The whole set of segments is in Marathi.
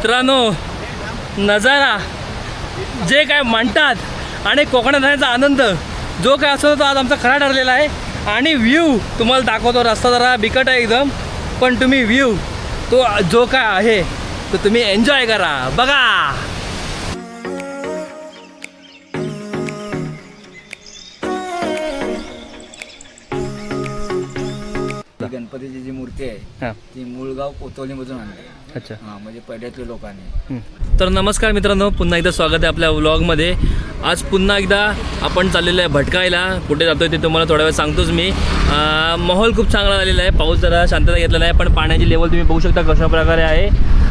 मित्रांनो नजारा जे काय म्हणतात आणि कोकणात राहण्याचा आनंद जो काय असतो तो आज आमचा खरा ठरलेला आहे. आणि व्ह्यू तुम्हाला दाखवतो रस्ता जरा बिकट आहे एकदम पण तुम्ही व्ह्यू तो जो काय आहे तो तुम्ही एन्जॉय करा. बघा! गणपतीची जी मूर्ती आहे हां. ती मूळगाव कोतवलीमधून आणली. अच्छा. हा म्हणजे पहिल्यातल्या लोकांनी. तर नमस्कार मित्रांनो पुन्हा एकदा स्वागत आहे आपल्या व्लॉगमध्ये आज पुन्हा एकदा आपण चाललेलो आहे भटकायला. कुठे जातो ते तुम्हाला थोड्या वेळ सांगतोच मी. अं, माहोल खूप चांगला झालेला आहे. पाऊस जरा शांतता घेतलेला आहे पण पाण्याची लेवल तुम्ही बघू शकता कशा प्रकारे आहे.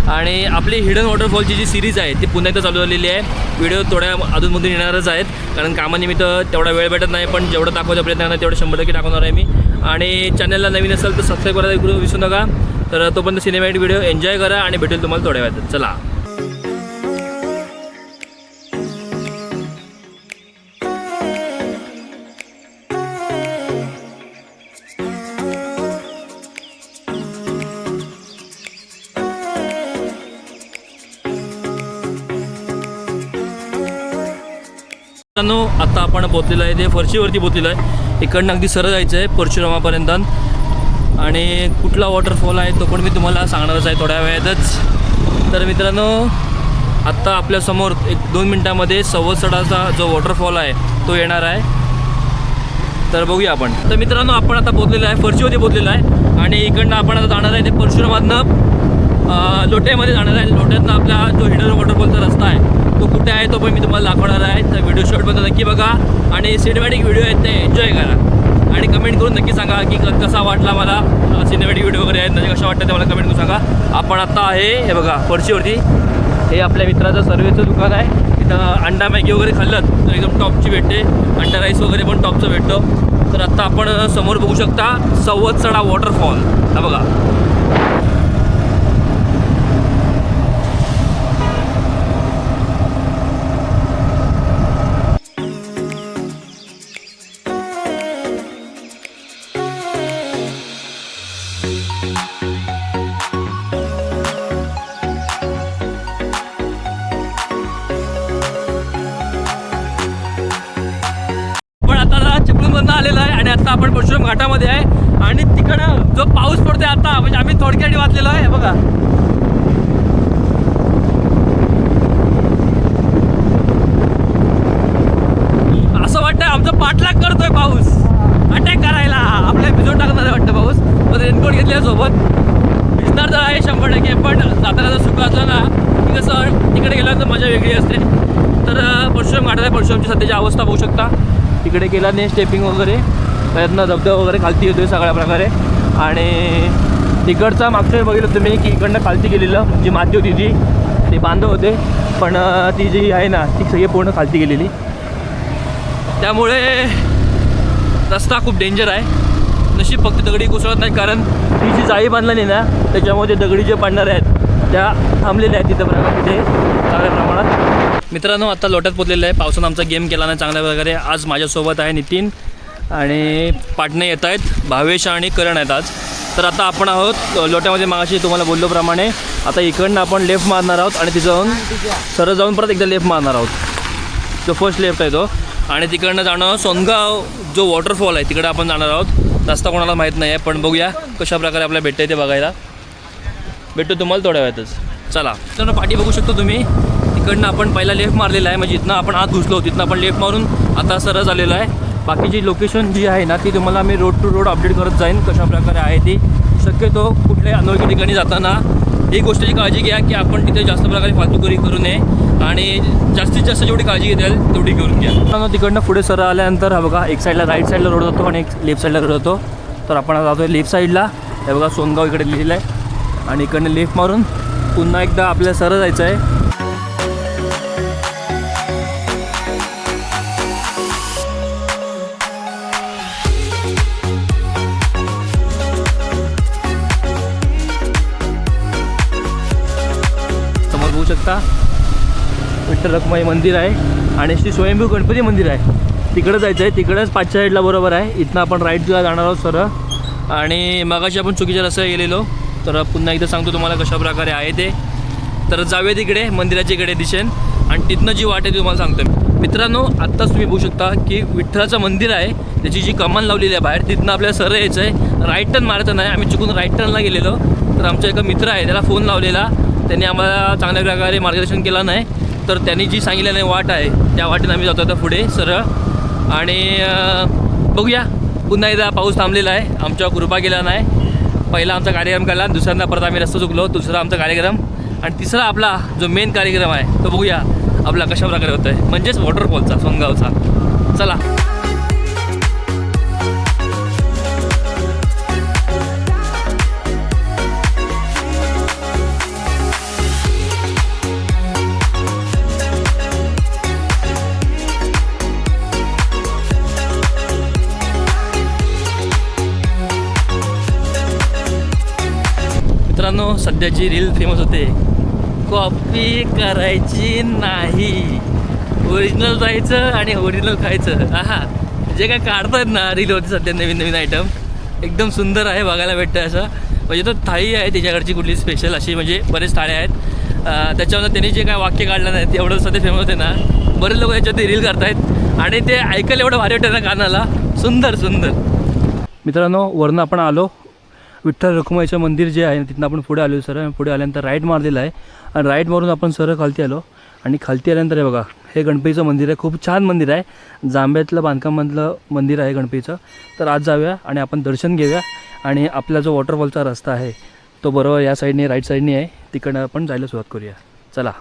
आणि आपली हिडन वॉटरफॉलची जी सिरीज आहे ती पुन्हा एकदा चालू झालेली आहे. व्हिडिओ थोड्या अधूनमधून येणारच आहेत. कारण कामानिमित्त तेवढा वेळ भेटत नाही पण जेवढं दाखवायचा प्रयत्न करणार तेवढं शंभर टक्के दाखवणार आहे मी. आणि चॅनलला नवीन असेल तर सबस्क्राईब करायला विसरू विसरू नका. तर तोपर्यंत सिनेमॅटिक व्हिडिओ एन्जॉय करा आणि भेटेल तुम्हाला थोड्या वेळात. चला. मित्रांनो आता आपण पोचलेलं आहे ते फरशीवरती पोचलेलं आहे. इकडनं अगदी सरळ जायचं आहे परशुरामापर्यंत. आणि कुठला वॉटरफॉल आहे तो पण मी तुम्हाला सांगणारच आहे थोड्या वेळातच. तर मित्रांनो आत्ता आपल्यासमोर एक दोन मिनटामध्ये सव्वसडाचा जो वॉटरफॉल आहे तो येणार आहे. तर बघूया आपण. तर मित्रांनो आपण आता पोचलेलो आहे फरशीवरती पोचलेलो आहे. आणि इकडनं आपण आता जाणार आहे ते परशुरामातनं. लोट्यामध्ये जाणार आहे. लोट्यातनं आपला जो हिडन वॉटरफॉलचा रस्ता आहे तो कुठे आहे तो पण मी तुम्हाला दाखवणार आहे. तर व्हिडिओ शॉटमध्ये नक्की बघा. आणि सिनेमॅटिक व्हिडिओ आहेत ते एन्जॉय करा. आणि कमेंट करून नक्की सांगा की क- कसा वाटला मला सिनेमॅटिक व्हिडिओ वगैरे आहेत. म्हणजे कशा वाटतं ते मला कमेंट करून सांगा. आपण आत्ता आहे हे बघा फरशीवरती. हे आपल्या मित्राचं सर्वेचं दुकान आहे. इथं अंडा मॅगी वगैरे खाल्लं तर एकदम टॉपची भेटते. अंडा राईस वगैरे पण टॉपचं भेटतो. तर आत्ता आपण समोर बघू शकता सव्वदसडा वॉटरफॉल हा बघा. चिपळूणमधनं आलेला आहे आणि आता आपण परशुराम घाटामध्ये आहे. आणि तिकडं जो पाऊस पडतोय आता म्हणजे आम्ही थोडक्यात वाचलेलो आहे बघा. असं वाटतंय आमचा पाठलाग करतोय पाऊस. अटॅक करायला. आपल्या एपिसोड टाकणार आहे वाटतं पाऊस. पण रेनकोट घेतल्या सोबत. भिजणार तर आहे शंभर टक्के पण जाताना जर सुख असलं ना की कसं तिकडे गेल्यावर तर मजा वेगळी असते. तर परशुराम घाटात आहे. परशुरामची सध्याची अवस्था बघू शकता. तिकडे केला नाही स्टेपिंग वगैरे त्यातनं धबधबा वगैरे खालती येतोय सगळ्या प्रकारे. आणि तिकडचा मागच्या बघितलं तुम्ही की इकडनं खालती गेलेलं जी माती होती ती ते बांधव होते. पण ती जी आहे ना ती सगळी पूर्ण खालती गेलेली. त्यामुळे रस्ता खूप डेंजर आहे. नशीब फक्त दगडी कोसळत नाही कारण ती जी जाळी बांधलेली ना त्याच्यामध्ये दगडी जे पाडणारे आहेत त्या थांबलेल्या आहेत तिथं प्रमाणात तिथे चांगल्या प्रमाणात. मित्रांनो आता लोट्यात पोचलेलं आहे. पावसानं आमचा गेम केला नाही चांगल्या प्रकारे. आज माझ्यासोबत आहे नितीन आणि पाटणे येत आहेत. भावेश आणि करण आहेत आज. तर आता आपण आहोत लोट्यामध्ये. मागाशी तुम्हाला बोलल्याप्रमाणे आता इकडनं आपण लेफ्ट मारणार आहोत आणि तिथं जाऊन सरळ जाऊन परत एकदा लेफ्ट मारणार आहोत. जो फर्स्ट लेफ्ट आहे तो. आणि तिकडनं जाणं सोनगाव जो वॉटरफॉल आहे तिकडं आपण जाणार आहोत. रस्ता कोणाला माहीत नाही आहे पण बघूया कशाप्रकारे आपल्याला भेटतं ते बघायला. भेटू तुम्हाला थोड्या वेळातच. चला. तर पाठी बघू शकतो तुम्ही. तिकडनं आपण पहिला लेफ्ट मारलेला आहे. म्हणजे इथनं आपण आत घुसलो. तिथनं आपण लेफ्ट मारून आता सरळ झालेलं आहे. बाकीची लोकेशन जी आहे ना ती तुम्हाला मी रोड टू रोड अपडेट करत जाईन. कशाप्रकारे आहे ती. शक्यतो कुठल्याही अनोळखी ठिकाणी जाताना एक गोष्टीची काळजी घ्या की आपण तिथे जास्त प्रकारे फालतूकरी करू नये. आणि जास्तीत जास्त जेवढी काळजी घेता येईल तेवढी घेऊन घ्या. तिकडनं पुढे सरळ आल्यानंतर हा बघा एक साईडला राईट साईडला रोड जातो आणि एक लेफ्ट साईडला रोड जातो. तर आपण जातो लेफ्ट साईडला हे बघा सोनगाव इकडे लिहिलं आहे आणि इकडनं लेफ्ट मारून पुन्हा एकदा आपल्याला सरळ जायचं आहे. समोर बघू शकता विठ्ठल रखमाई मंदिर आहे आणि श्री स्वयंभू गणपती मंदिर आहे. तिकडं जायचं आहे तिकडंच पाचच्या साईडला बरोबर आहे. इथनं आपण राईटला जाणार आहोत सरळ. आणि मगाशी आपण चुकीच्या रस्त्याला गेलेलो. तर पुन्हा एकदा सांगतो तुम्हाला कशा प्रकारे आहे ते. तर जाऊया तिकडे मंदिराच्या इकडे दिशेन. आणि तिथनं जी वाट आहे ती तुम्हाला सांगतो मी. मित्रांनो आत्ताच तुम्ही बघू शकता की विठ्ठलाचं मंदिर आहे. त्याची जी कमान लावलेली आहे बाहेर तिथनं आपल्याला सरळ यायचं आहे. राईट टर्न मारायचं नाही. आम्ही चुकून राईट टर्नला गेलेलो. तर आमचा एका मित्र आहे त्याला फोन लावलेला. त्यांनी आम्हाला चांगल्या प्रकारे मार्गदर्शन केलं नाही. तर त्यांनी जी सांगितलेली वाट आहे त्या वाटेनं आम्ही जातो आता पुढे सरळ. आणि बघूया. पुन्हा एकदा पाऊस थांबलेला आहे. आमच्यावर कृपा केला नाही पहिला आमचा कार्यक्रम केला दुसऱ्यांदा परत आम्ही रस्ता चुकलो दुसरा आमचा कार्यक्रम. आणि तिसरा आपला जो मेन कार्यक्रम आहे तो बघूया आपला कशा प्रकारे होतो आहे म्हणजेच वॉटरफॉलचा सोनगावचा. चला. मित्रांनो सध्याची रील फेमस होते. कॉपी करायची नाही. ओरिजिनल जायचं आणि ओरिजिनल खायचं. हा जे काय काढतात ना रीलवरती सध्या नवीन नवीन आयटम एकदम सुंदर आहे बघायला भेटतं असं. म्हणजे तो थाळी आहे त्याच्याकडची कुठली स्पेशल अशी म्हणजे बरेच थाळे आहेत. त्याच्यावर त्याच्यामध्ये त्यांनी जे काय वाक्य काढलं नाही एवढं सध्या फेमस होते ना. बरेच लोक याच्यावरती रील करतायत. आणि ते ऐकायला एवढं भारी वाटतं ना कानाला. सुंदर सुंदर. मित्रांनो वरनं आपण आलो. विठ्ठल रखुमाईचं मंदिर जे आहे तिथनं आपण पुढे आलो सर. पुढे आल्यानंतर राईट मारलेला आहे. आणि राईट मारून आपण सरळ खालती आलो. आणि खालती आल्यानंतर हे बघा हे गणपतीचं मंदिर आहे. खूप छान मंदिर आहे. जांभ्यातलं बांधकामातलं मंदिर आहे गणपतीचं. तर आज जाऊया आणि आपण दर्शन घेऊया. आणि आपला जो वॉटरफॉलचा रस्ता आहे तो बरोबर या साईडने राईट साईडने आहे. तिकडनं आपण जायला सुरुवात करूया. चला.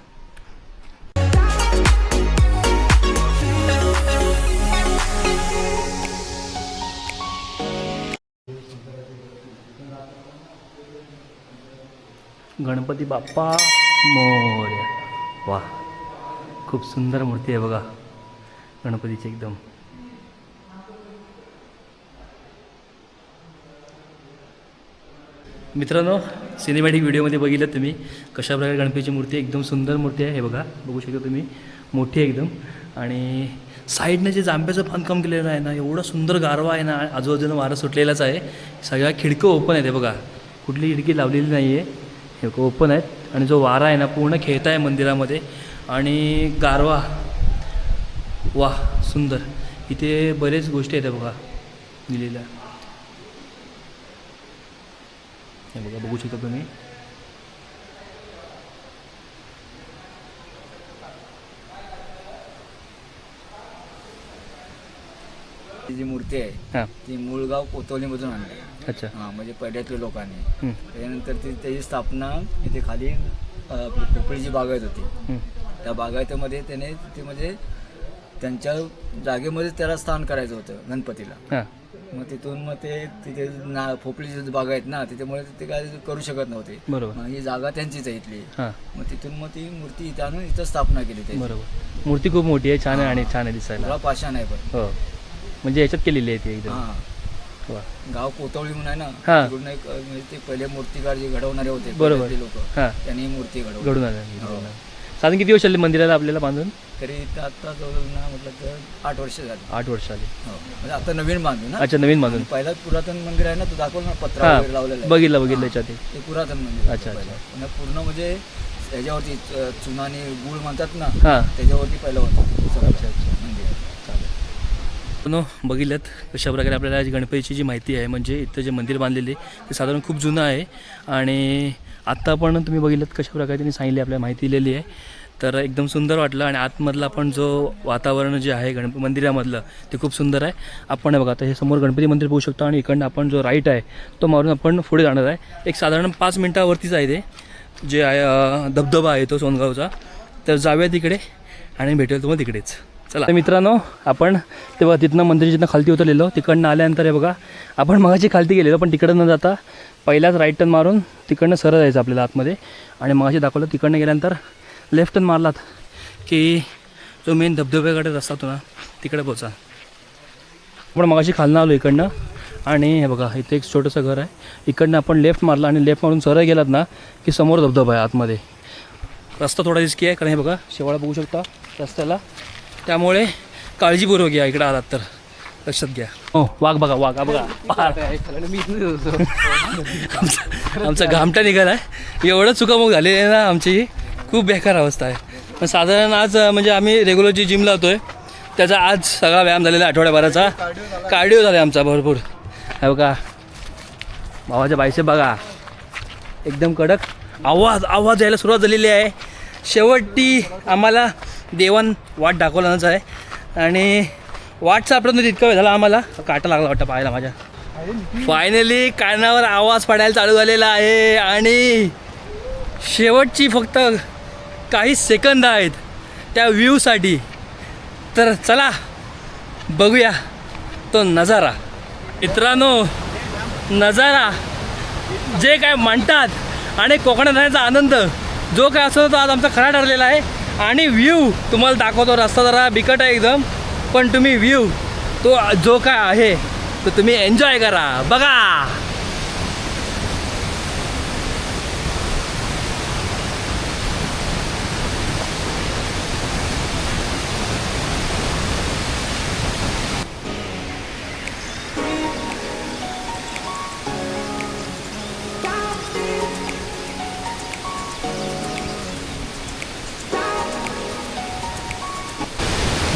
गणपती बाप्पा मोर्या वा खूप सुंदर मूर्ती आहे बघा गणपतीची एकदम. मित्रांनो सिनेमॅटिक व्हिडिओमध्ये बघितलं तुम्ही कशाप्रकारे गणपतीची मूर्ती एकदम सुंदर मूर्ती आहे हे बघा बघू शकता तुम्ही मोठी आहे एकदम. आणि साईडनं जे जांभ्याचं बांधकाम केलेलं आहे ना एवढं सुंदर गारवा आहे ना आजूबाजूनं वारं सुटलेलाच आहे. सगळ्या खिडकं ओपन आहेत हे बघा. कुठली खिडकी लावलेली नाही आहे हे ओपन आहेत. आणि जो वारा आहे ना पूर्ण खेळत आहे मंदिरामध्ये. आणि गारवा. वा सुंदर. इथे बरेच गोष्टी आहेत बघा दिलेल्या. हे बघा बघू शकता तुम्ही. ती जी मूर्ती आहे हां. ती मूळगाव कोतवलीमधून आणली. अच्छा. हां म्हणजे पहिल्यातल्या लोकांनी. हं, त्याच्यानंतर ती त्याची स्थापना इथे खाली अं, आपली पोपळीची बागायत होती. हं. त्या बागायतीमध्ये त्याने ते म्हणजे त्यांच्या जागेमध्ये त्याला स्थान करायचं होतं गणपतीला. हां. मग तिथून मग ते तिथे ना पोपळीची बागा आहेत ना त्याच्यामुळे ते काय करू शकत नव्हते. बरोबर. मग ही जागा त्यांचीच आहे इथली. हां. मग तिथून मग ती मूर्ती इथं आणून इथं स्थापना केली बरोबर. मूर्ती खूप मोठी आहे छान आहे आणि छान आहे दिसायला. सगळा पाषाण आहे पण. हो. म्हणजे याच्यात केलेली आहे ती एकदम हां वा गाव कोतवळी म्हणून आहे ना हां. तिकडून एक अं, म्हणजे ते पहिले मूर्तिकार जे घडवणारे होते बरोबर. लोक हां त्यांनी मूर्ती घडवली घडून आलं. साधारण किती वर्ष आले मंदिराला आपल्याला बांधून तरी इथं आता जवळ ना म्हटलं तर आठ वर्ष झाली आठ वर्ष आली हो. म्हणजे आता नवीन बांधू ना अच्छा नवीन बांधून पहिला पुरातन मंदिर आहे ना तो दाखवलं ना पत्रा हां वगैरे लावलेलं आहे. बघितलं बघितलं. याच्यात ते. ते पुरातन मंदिर अच्छा, होतं अच्छा. पहिलं. आणि पूर्ण म्हणजे याच्यावरती अं, चुनानी गुळ म्हणतात ना हां त्याच्यावरती पहिलं होतं अच्छा अच्छा मित्रांनो नो कशाप्रकारे कशा प्रकारे आपल्याला आज गणपतीची जी माहिती आहे म्हणजे इथं जे मंदिर बांधलेले ते साधारण खूप जुनं आहे. आणि आत्ता पण तुम्ही बघितलं कशाप्रकारे त्यांनी सांगितली आपल्याला माहिती दिलेली आहे. तर एकदम सुंदर वाटलं आणि आतमधला पण जो वातावरण जे आहे गणप मंदिरामधलं ते खूप सुंदर आहे. आपण बघा आता हे समोर गणपती मंदिर पाहू शकतो आणि इकडनं आपण जो राईट आहे तो मारून आपण पुढे जाणार आहे. एक साधारण पाच मिनटावरतीच आहे ते. जे आहे धबधबा आहे तो सोनगावचा. तर जाऊया तिकडे आणि भेटेल तुम्हाला तिकडेच. चला. मित्रांनो आपण तेव्हा तिथनं मंदिर जिथनं खालती उतरलेलो तिकडनं आल्यानंतर हे बघा आपण मगाशी खालती गेलेलो पण तिकडं न जाता पहिलाच राईट टर्न मारून तिकडनं सरळ जायचं आपल्याला आतमध्ये. आणि मगाशी दाखवलं तिकडनं गेल्यानंतर लेफ्ट टर्न मारलात की जो मेन धबधब्याकडे रस्ता तो ना तिकडे पोचा आपण मगाशी खालनं आलो इकडनं आणि हे बघा इथे एक छोटंसं घर आहे. इकडनं आपण लेफ्ट मारला आणि लेफ्ट मारून सरळ गेलात ना की समोर धबधबा आहे आतमध्ये. रस्ता थोडा रिस्की आहे कारण हे बघा शेवाळा बघू शकता रस्त्याला. त्यामुळे काळजीपूर्वक या इकडे आलात तर. लक्षात घ्या. हो वाघ बघा वाघ हा बघा. आमचा आमचा घामटा निघाला. आहे एवढं चुकामुक झालेली आहे ना आमची. खूप बेकार अवस्था आहे. पण साधारण आज म्हणजे आम्ही रेग्युलर जी जिम लावतोय त्याचा आज सगळा व्यायाम झालेला आहे आठवड्याभराचा. कार्डिओ झाला आमचा भरपूर. हे बघा. भावाच्या बाईसे बघा. एकदम कडक. आवाज आवाज यायला सुरुवात झालेली आहे. शेवटी आम्हाला देवान वाट दाखवलाच आहे. आणि वाट सापडत इतका वेळ झाला आम्हाला. काटा लागला वाटतं पाहायला माझ्या. फायनली कानावर आवाज पडायला चालू झालेला आहे. आणि शेवटची फक्त काही सेकंद आहेत त्या व्ह्यूसाठी तर चला बघूया तो नजारा. मित्रांनो नजारा. जे काय म्हणतात आणि कोकणात राहण्याचा आनंद जो काय असतो तो आज आमचा खरा ठरलेला आहे. आणि व्ह्यू तुम्हाला दाखवतो रस्ता जरा बिकट आहे एकदम पण तुम्ही व्ह्यू तो जो काय आहे तो तुम्ही एन्जॉय करा. बघा.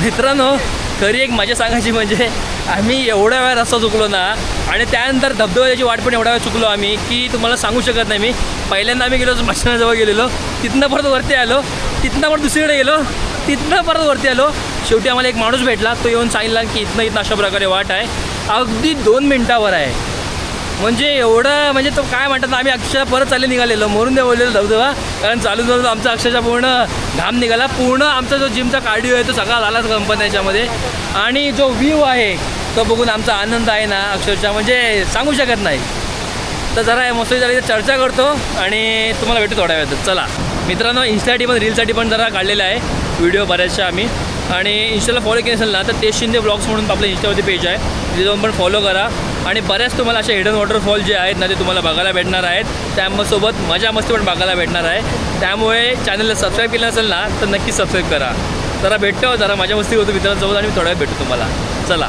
मित्रांनो खरी एक मजा सांगायची म्हणजे आम्ही एवढ्या वेळा रस्ता चुकलो ना आणि त्यानंतर धबधब्याची वाट पण एवढ्या वेळ चुकलो आम्ही की तुम्हाला सांगू शकत नाही मी. पहिल्यांदा आम्ही गेलो मच्छराजवळ गेलेलो तिथनं परत वरती आलो तिथनं परत दुसरीकडे गेलो तिथनं परत वरती आलो. शेवटी आम्हाला एक माणूस भेटला तो येऊन सांगितला की इथनं इथनं अशा प्रकारे वाट आहे. अगदी दोन मिनटावर आहे. म्हणजे एवढं म्हणजे तो काय म्हणतात ना, आम्ही अक्षरशः परत चालले निघालेलो मरून देवलेलो धबधबा. कारण चालून चालून आमचा अक्षरशः पूर्ण घाम निघाला. पूर्ण आमचा जो जिमचा कार्डिओ आहे तो सगळा झालाच कंपन्या याच्यामध्ये. आणि जो व्ह्यू आहे तो बघून आमचा आनंद आहे ना अक्षरशः. म्हणजे सांगू शकत नाही. तर जरा मस्त जरा इथे चर्चा करतो आणि तुम्हाला भेटू थोड्या वेळात चला. मित्रांनो इन्स्टासाठी पण रीलसाठी पण जरा काढलेला आहे. व्हिडिओ बऱ्याचशा आम्ही. आणि इन्स्टाला फॉलो केलं असेल ना तर ते शिंदे ब्लॉग्स म्हणून आपलं इन्स्टावरती पेज आहे. तिथे जाऊन पण फॉलो करा. आणि बऱ्याच तुम्हाला असे हिडन वॉटरफॉल जे आहेत ना ते तुम्हाला बघायला भेटणार आहेत. त्यासोबत मजा मस्ती पण बघायला भेटणार आहे. त्यामुळे चॅनलला सबस्क्राईब केलं असेल ना तर नक्की सबस्क्राईब करा. जरा भेटतो हो, जरा मजा मस्ती होतो मित्रांसोबत आणि मी थोड्या वेळ भेटतो तुम्हाला. चला.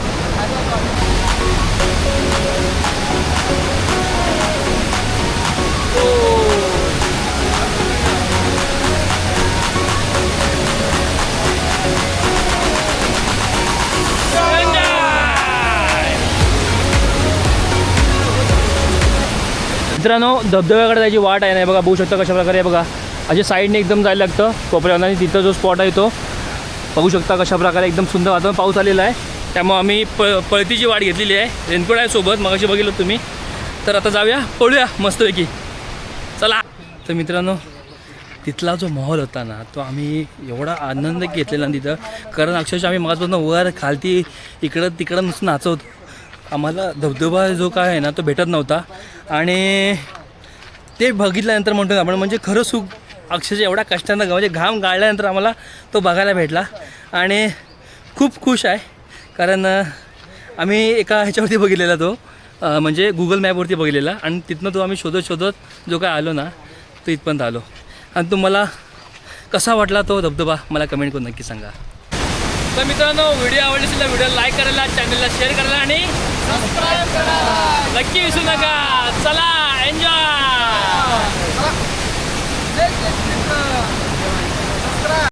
मित्रांनो धबधब्याकडे त्याची वाट आहे नाही बघा बघू शकता कशा प्रकारे आहे बघा. अशा साईडने एकदम जायला लागतं. कोपऱ्यावर आणि तिथं जो स्पॉट आहे तो. बघू शकता कशा प्रकारे एकदम सुंदर वातावरण पाऊस आलेला आहे. त्यामुळे आम्ही प पळतीची वाट घेतलेली आहे. रेनकोट आहे सोबत मगाशी बघितलं तुम्ही. तर आता जाऊया पळूया मस्तपैकी. चला. तर मित्रांनो तिथला जो माहोल होता ना तो आम्ही एवढा आनंद घेतलेला ना तिथं. कारण अक्षरशः आम्ही मगाचपासून वर खालती इकडं तिकडं नुसतं नाचवत आम्हाला धबधबा जो काय आहे ना तो भेटत नव्हता. आणि ते बघितल्यानंतर म्हणतो आपण म्हणजे खरं सुख अक्षरशः एवढ्या कष्टानं म्हणजे घाम गाळल्यानंतर आम्हाला तो बघायला भेटला. आणि खूप खुश आहे कारण आम्ही एका ह्याच्यावरती बघितलेला तो म्हणजे गुगल मॅपवरती बघितलेला. आणि तिथनं तो आम्ही शोधत शोधत जो काय आलो ना तो इथपर्यंत आलो. आणि तुम्हाला कसा वाटला तो धबधबा मला कमेंट करून नक्की सांगा. तर मित्रांनो व्हिडिओ आवडली असेल तर व्हिडिओ लाईक करायला चॅनलला शेअर करायला आणि नक्की विसरू नका. चला एन्जॉय